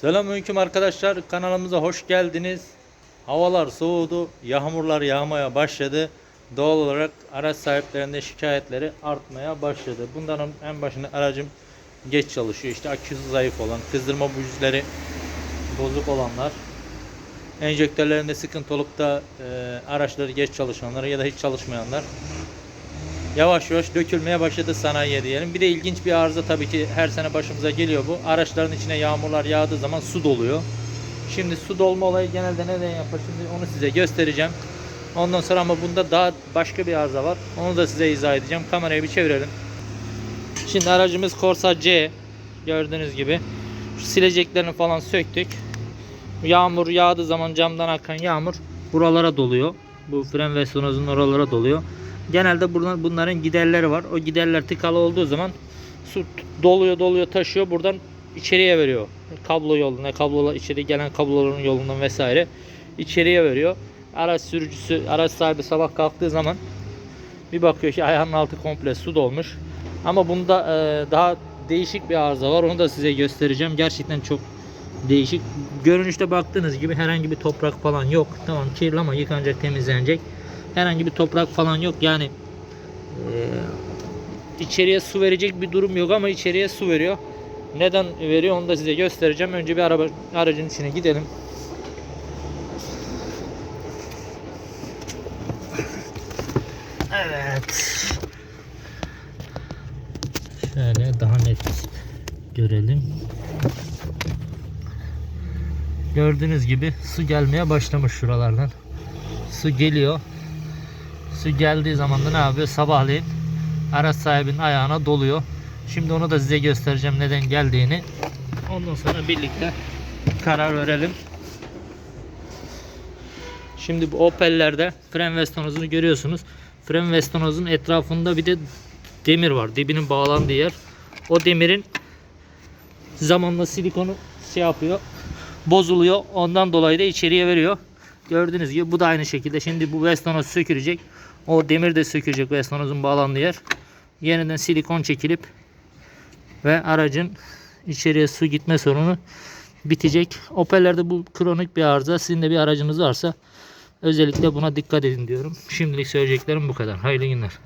Selamünaleyküm arkadaşlar. Kanalımıza hoş geldiniz. Havalar soğudu. Yağmurlar yağmaya başladı. Doğal olarak araç sahiplerinde şikayetleri artmaya başladı. Bunların en başında aracım geç çalışıyor. İşte aküsü zayıf olan, kızdırma bujileri bozuk olanlar, enjektörlerinde sıkıntı olup da e, araçları geç çalışanlar ya da hiç çalışmayanlar yavaş yavaş dökülmeye başladı sanayiye diyelim. Bir de ilginç bir arıza tabii ki her sene başımıza geliyor bu. Araçların içine yağmurlar yağdığı zaman su doluyor. Şimdi su dolma olayı genelde neden yapar? Şimdi onu size göstereceğim. Ondan sonra ama bunda daha başka bir arıza var. Onu da size izah edeceğim. Kamerayı bir çevirelim. Şimdi aracımız Corsa C. Gördüğünüz gibi. Şu sileceklerini falan söktük. Yağmur yağdığı zaman camdan akan yağmur buralara doluyor. Bu fren ve sonozun oralara doluyor. Genelde bunların giderleri var. O giderler tıkalı olduğu zaman su doluyor doluyor taşıyor buradan içeriye veriyor. Kablo yoluna, kablolar içeri gelen kabloların yolundan vesaire içeriye veriyor. Araç sürücüsü, araç sahibi sabah kalktığı zaman bir bakıyor ki ayağının altı komple su dolmuş. Ama bunda e, daha değişik bir arıza var. Onu da size göstereceğim. Gerçekten çok değişik. Görünüşte baktığınız gibi herhangi bir toprak falan yok. Tamam kirli ama yıkanacak, temizlenecek. Herhangi bir toprak falan yok. Yani e, içeriye su verecek bir durum yok ama içeriye su veriyor. Neden veriyor onu da size göstereceğim. Önce bir araba aracın içine gidelim. Evet. Şöyle daha net görelim. Gördüğünüz gibi su gelmeye başlamış şuralardan. Su geliyor. Su geldiği zaman da ne yapıyor? Sabahleyin araç sahibinin ayağına doluyor. Şimdi onu da size göstereceğim neden geldiğini. Ondan sonra birlikte karar verelim. Şimdi bu Opel'lerde fren vestonozunu görüyorsunuz. Fren vestonozun etrafında bir de demir var. Dibinin bağlandığı yer. O demirin zamanla silikonu şey yapıyor. Bozuluyor. Ondan dolayı da içeriye veriyor. Gördüğünüz gibi bu da aynı şekilde. Şimdi bu vestanoz sökülecek. O demir de sökülecek vestonozun bağlandığı yer. Yeniden silikon çekilip ve aracın içeriye su gitme sorunu bitecek. Opel'lerde bu kronik bir arıza. Sizin de bir aracınız varsa özellikle buna dikkat edin diyorum. Şimdilik söyleyeceklerim bu kadar. Hayırlı günler.